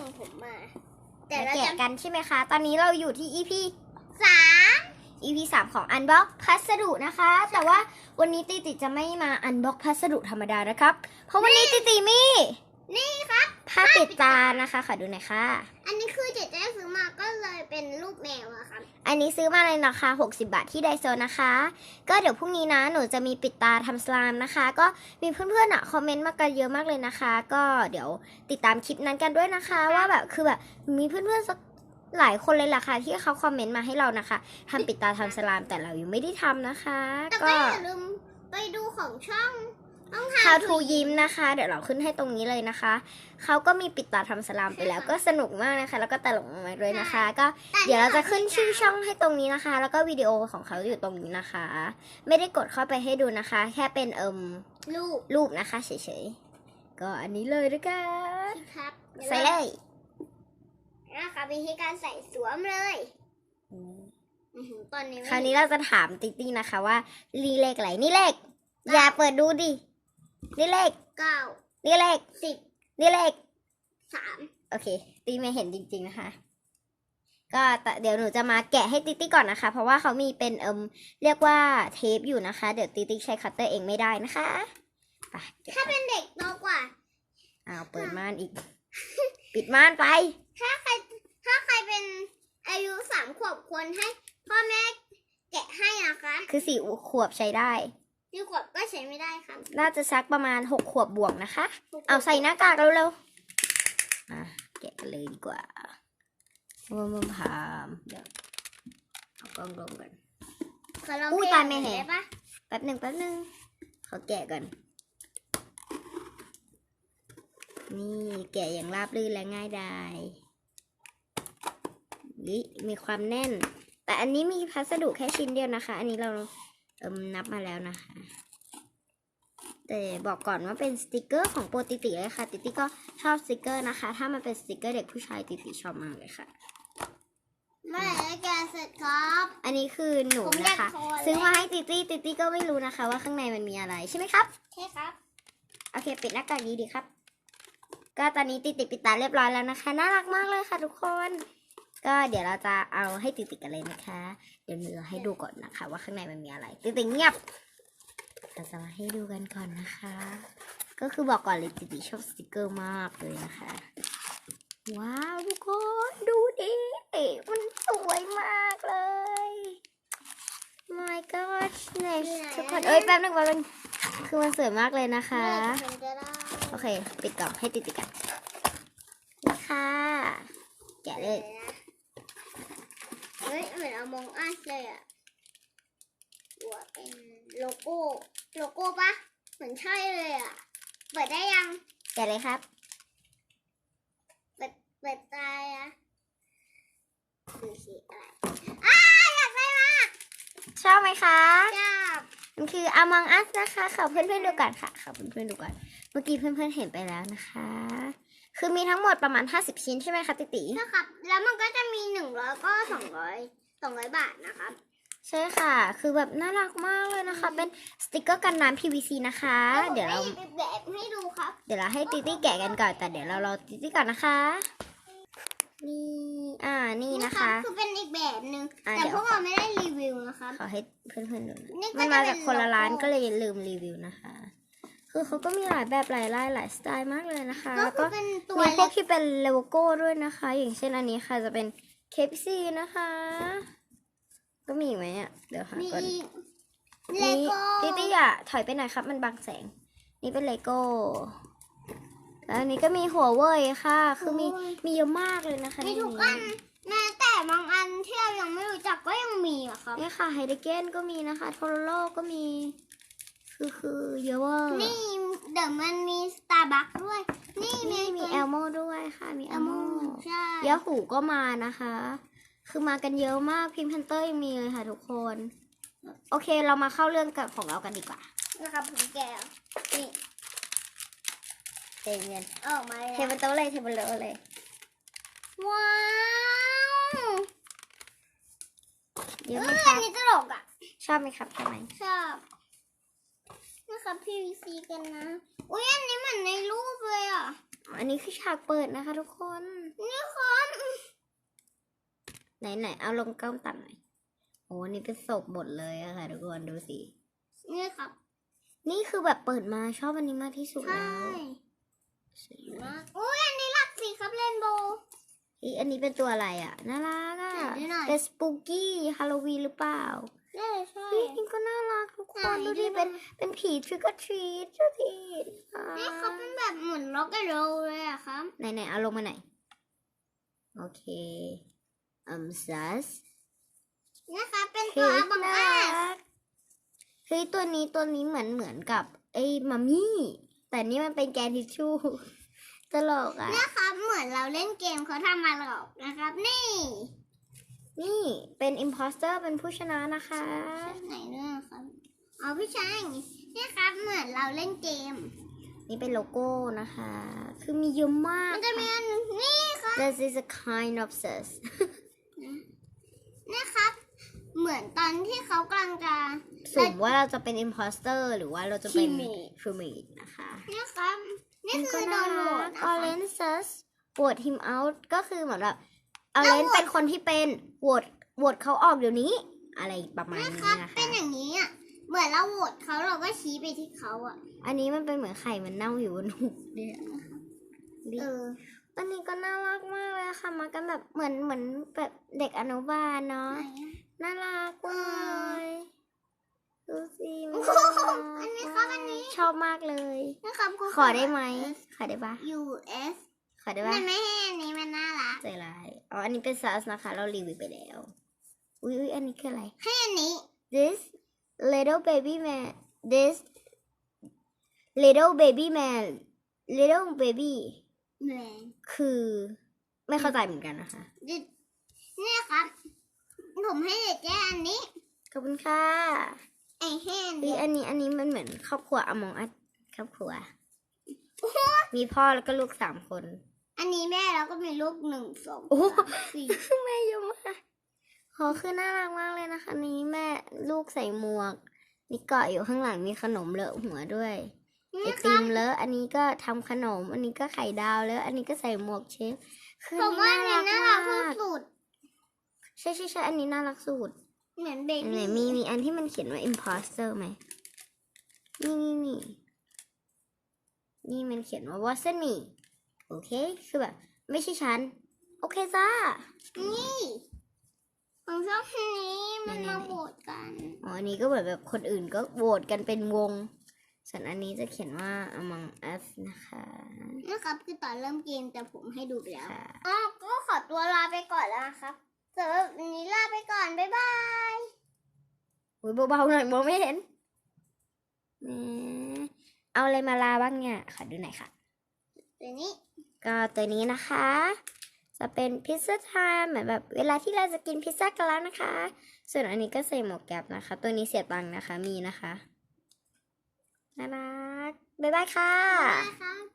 ของผมมา แต่มาเราแกะจะกันใช่ไหมคะ ตอนนี้เราอยู่ที่ EP สาม EP 3ของ Unbox พัสดุนะคะ แต่ว่าวันนี้ติติจะไม่มา Unbox พัสดุธรรมดานะครับ เพราะวันนี้ติติมี นี่ครับผ้าปิดตานะคะขอดูหน่อยค่ะ อันนี้คือเจ๊เจ๊ซื้อมาก็เลยเป็นรูปแมวอะครับ อันนี้ซื้อมาในราคา 60 บาทที่ไดโซนะคะ ก็เดี๋ยวพรุ่งนี้นะหนูจะมีปิดตาทำสลามนะคะ ก็มีเพื่อนๆอะคอมเมนต์มากันเยอะมากเลยนะคะ ก็เดี๋ยวติดตามคลิปนั้นกันด้วยนะคะ ว่าแบบคือแบบมีเพื่อนๆสักหลายคนเลยล่ะค่ะที่เขาคอมเมนต์มาให้เรานะคะทำปิดตาทำสลามแต่เรายังไม่ได้ทำนะคะ แต่ก็ก็อย่าลืมไปดูของช่อง ต้องหา How to ยิ้มนะคะ เดี๋ยวเราขึ้นให้ตรงนี้เลยนะคะเขาก็มีปิดตาทำสลามไปแล้วก็สนุกมากนะคะ แล้วก็ตลกมากเลยนะคะ ก็เดี๋ยวเราจะขึ้นชื่อช่องให้ตรงนี้นะคะ แล้วก็วิดีโอของเขาอยู่ตรงนี้นะคะ ไม่ได้กดเข้าไปให้ดูนะคะ แค่เป็นเอิมรูปรูปนะคะเฉยๆก็อันนี้เลยนะคะครับใส่เลยนะคะวิธีการใส่สวมเลยอื้อหือตอนนี้ไม่คราวนี้เราจะถามติ๊ตี้นะคะว่านี่เลขอะไรนี่เลขอย่าเปิดดูดิ นี่เลขเก้านี่เลขสิบนี่เลขสามโอเค ตีไม่เห็นจริง ๆ นะคะ ก็แต่เดี๋ยวหนูจะมาแกะให้ติ๊ตี้ก่อนนะคะ เพราะว่าเขามีเป็นเอิมเรียกว่าเทปอยู่นะคะ เดี๋ยวติ๊ตี้ใช้คัตเตอร์เองไม่ได้นะคะไปแกะถ้าเป็นเด็กโตกว่าอ้าวเปิดม่านอีก ปิดม่านไป ถ้าใครถ้าใครเป็นอายุสามขวบควรให้พ่อแม่แกะให้นะคะ คือสี่ขวบใช้ได้ สี่ขวบก็ใช้ไม่ได้ครับน่าจะสักประมาณหกขวบบวกนะคะ เอาใส่หน้ากากเร็วๆอะแกะกันเลยดีกว่าว่ามันพามเดี๋ยวเอากล้องลงก่อนขอลองอุ้ยเทตายไม่เห็นได้ปะแป๊บหนึ่งแป๊บหนึ่งขอแกะก่อนนี่แกะอย่างราบรื่นและง่ายดายนี่มีความแน่น แต่อันนี้มีพัสดุแค่ชิ้นเดียวนะคะ อันนี้เรา เอิมนับมาแล้วนะคะ แต่บอกก่อนว่าเป็นสติกเกอร์ของโปรติติเลยค่ะ ติติก็ชอบสติกเกอร์นะคะ ถ้ามันเป็นสติกเกอร์เด็กผู้ชายติติชอบมากเลยค่ะเมื่อไหร่จะแกะเสร็จครับ อันนี้คือหนูผมอยานะกคะขอซื้อมาให้ติติติติก็ไม่รู้นะคะ ว่าข้างในมันมีอะไรใช่ไหมครับ ใช่ครับ โอเค ปิดหน้ากากดีดีครับ ก็ตอนนี้ติดติดปิดตาเรียบร้อยแล้วนะคะ น่ารักมากเลยค่ะทุกคน ก็เดี๋ยวเราจะเอาให้ติดติดกันเลยนะคะ เดี๋ยวเราให้ดูก่อนนะคะ ว่าข้างในมันมีอะไรติดติดเงียบเราจะมาให้ดูกันก่อนนะคะ ก็คือบอกก่อนเลยติดติดชอบสติกเกอร์มากเลยนะคะ ว้าวทุกคนดูดิมันสวยมากเลย my gosh เนี่ยทุกคนเอ้ยแป๊บนึงแป๊บนึงคือมันสวยมากเลยนะคะ โอเค ปิดกล่องให้ติดติดกันนี่ค่ะแกะเลย ฮ้ยเหมือนเอามองอัสเลยอะหัวเป็นโลโก้ โลโก้ปะเหมือนใช่เลยอะเปิดได้ยังแกะเลยครับ เปิด เปิดตายอะดูสิอะไรอ้าอยากได้มากชอบไหมคะจับมันคือ Among Us นะคะขอเพื่อนๆดูก่อนค่ะขอเพื่อนๆดูก่อน เมื่อกี้เพื่อนๆเห็นไปแล้วนะคะ คือมีทั้งหมดประมาณ 50 ชิ้นใช่ไหมคะติตินะครับ แล้วมันก็จะมีหนึ่งร้อยก็สองร้อยสองร้อยบาทนะครับ ใช่ค่ะ คือแบบน่ารักมากเลยนะคะ เป็นสติกเกอร์กันน้ำ PVC นะคะ เดี๋ยวเราผมให้แบบให้ดูครับ เดี๋ยวเราให้ติตี้แกะกันก่อน แต่เดี๋ยวเรารอติตี้ก่อนนะคะ นี่ อ่า นี่นะคะ คือเป็นอีกแบบหนึ่งอะแต่เดี๋ยว พวกเราไม่ได้รีวิวนะครับ ขอให้เพื่อนๆดูหนะนี่ก็มันมาจะเป็นจากคนละร้านโลโก้ ก็เลยลืมรีวิวนะคะ คือเขาก็มีหลายแบบหลายลายหลายสไตล์มากเลยนะคะก็แล้วคืก็อเป็นตัวมีพวเล็กกที่เป็นโลโก้ด้วยนะคะ อย่างเช่นอันนี้ค่ะจะเป็น KFC นะคะ ก็มีอีกไหมอะเดี๋ยวหามีก่อนอีกเลนี่โก้ตี้ตี้อะถอยไปหน่อยครับ มันบังแสง นี่เป็นเลโก้แล้วอันนี้ก็มีหัวเว่ยค่ะ คือมีมีเยอะมากเลยนะคะมีในทุกนี้อันแม้แต่บางอันที่เรายังไม่รู้จักก็ยังมีอะครับนี่ค่ะไฮเดเกนก็มีนะคะโทโรโลก็มี คือคือเยอะเวอร์นี่เดี๋ยวมันมีสตาร์บัคด้วย นี่มีนี่มีตัวแอลโมด้วยค่ะ มีแอแอลลโมโมใช่ยาหูก็มานะคะ คือมากันเยอะมากพิมพ์แพนเตอร์ยังมีเลยค่ะทุกคน โอเคเรามาเข้าเรื่องกับของเรากันดีกว่านะครับผมแกะนี่เจเงินออกมาเทแล้วบนโต๊ะเลยเทบนโต๊ะเลย ว้าวเยอะเอไหมอคะอันนี้ตลกอะชอบไหมครับชอบไหมชอบ นะครับ PVC กันนะ อุ้ยอันนี้เหมือนในรูปเลยอะ อันนี้คือฉากเปิดนะคะ ทุกคน นี่ครับไหนไหนเอาลงกล้องต่ำหน่อยโอ้นี่เป็นศพหมดเลยอะค่ะทุกคนดูสิ นี่ครับ นี่คือแบบเปิดมาชอบอันนี้มากที่สุดใช่แล้วมากอุ้ยอันนี้หลักสีครับเรนโบว์อีอันนี้เป็นตัวอะไรอะ น่ารักอะไหนดูหน่อยเป็นสปูกี้ฮาโลวีนหรือเปล่า ใช่ใช่เฮ้ยนี่ก็น่ารักทุกคนไหนดูดูดิหน่อยเป็นเป็นผีทริก or treat ดูดิอ่านี่ครับเป็นแบบเหมือนล็อกเกอร์โรเลยอะครับ ไหนไหนเอาลงมาไหนอยโอเคอัมซัสนะคะเป็นเฮ้ตัวยบังน่าอาจรักเฮ้ยตัวนี้ตัวนี้เหมือนเหมือนกับไอ้มัมมี่ แต่นี่มันเป็นแกนทิชชู่ตลกอะนะครับเหมือนเราเล่นเกมเขาทำมาหลอกนะครับ นี่ นี่เป็น imposter เป็นผู้ชนะนะคะไหนด้วยครับเอาพี่ชายนี่ครับเหมือนเราเล่นเกม นี่เป็นโลโก้นะคะ คือมีเยอะมาก มันจะมีอันหนึ่งนี่ครับ This is a kind of sus นี่ครับ เหมือนตอนที่เขากำลังจะสุ่มว่าเราจะเป็น imposter หรือว่าเราจะเป็น Crewmate crewmate นะคะ นี่ครับ นี่คือโดนโหวตนะคะ Orange sus โหวต him out ก็คือเหมือนแบบ แล้ว Orange โหวตเป็นคนที่เป็นโหวตโหวตเขาออกเดี๋ยวนี้ อะไรประมาณนี่นี้ครับนะคะเป็นอย่างนี้อะเหมือนเราโหวตเขาเราก็ชี้ไปที่เขาอะ อันนี้มันเป็นเหมือนไข่มันเน่าอยู่บนหัวเนี่ยดิเอออันนี้ก็น่ารักมากเลยค่ะมากันแบบเหมือนเหมือนแบบเด็กอนุบาลเนาะน่ารักมากเลยดูสิมันโอ้น่าโหรักอันนี้ครับอันนี้ชอบมากเลยนะครับกูขอได้ไหมขอได้ปะ U S ขอได้มัปะนไม่ให้อันนี้มันน่ารัก ใจร้ายอ๋ออันนี้เป็นซัสนะคะ เรารีวิวไปแล้ว อุ้ยอุ้ยอันนี้คืออะไร ให้อันนี้ this little baby man this little baby man little baby แหมคือไม่เข้าใจเหมือนกันนะคะ ดิเนี่ยครับ ผมให้เด็กแจ้อันนี้ ขอบคุณค่ะไอ้แห้งเฮ้ยอันนี้อันนี้มันเหมือนครอบครัวอมองอัดครอบครัว มีพ่อแล้วก็ลูกสามคน อันนี้แม่แล้วก็มีลูกหนึ่งสองโอ้ สามสี่แม่เยอะมากโหคือน่ารักมากเลยนะคะ นี้แม่ลูกใส่หมวก นี่เกาะอยู่ข้างหลังมีขนมเลอะหัวด้วยไอนี่คติรับมเลอะอันนี้ก็ทำขนม อันนี้ก็ไข่ดาวเลอะอันนี้ก็ใส่หมวกเชฟคือผมว่าอันนี้น่ารักมากสุดใช่ใช่ใช่อันนี้น่ารักสุดๆเหมือนเบอันไหนบี้มีมีอันที่มันเขียนว่า imposter ไหม นี่นี่นี่ นี่มันเขียนว่า wasn't me โอเค คือแบบ ไม่ใช่ฉัน โอเคจ้า นี่ผมชอบอันนี้มันไหนๆๆมาโหวตกันอ๋ออันนี้ก็เหมือนแบบคนอื่นก็โหวตกันเป็นวง ส่วนอันนี้จะเขียนว่า among us นะคะนะครับคือตอนเริ่มเกมแต่ผมให้ดูไปแล้วค่ะ อ๋อก็ขอตัวลาไปก่อนแล้วนะครับสำหรับวันนี้ลาไปก่อน บ๊ายบายอุ้ยเบาๆหน่อยมองไม่เห็นแหมเอาอะไรมาลาบ้างเนี่ยขอดูหน่อยค่ะเดี๋ยวนี้ ก็ตัวนี้นะคะ จะเป็นพิซซ่าไทม์เหมือนแบบเวลาที่เราจะกินพิซซ่ากันแล้วนะคะ ส่วนอันนี้ก็ใส่หมวกแก๊ปนะคะ ตัวนี้เสียตังค์นะคะมีนะคะน่ารักบ๊ายบายค่ะ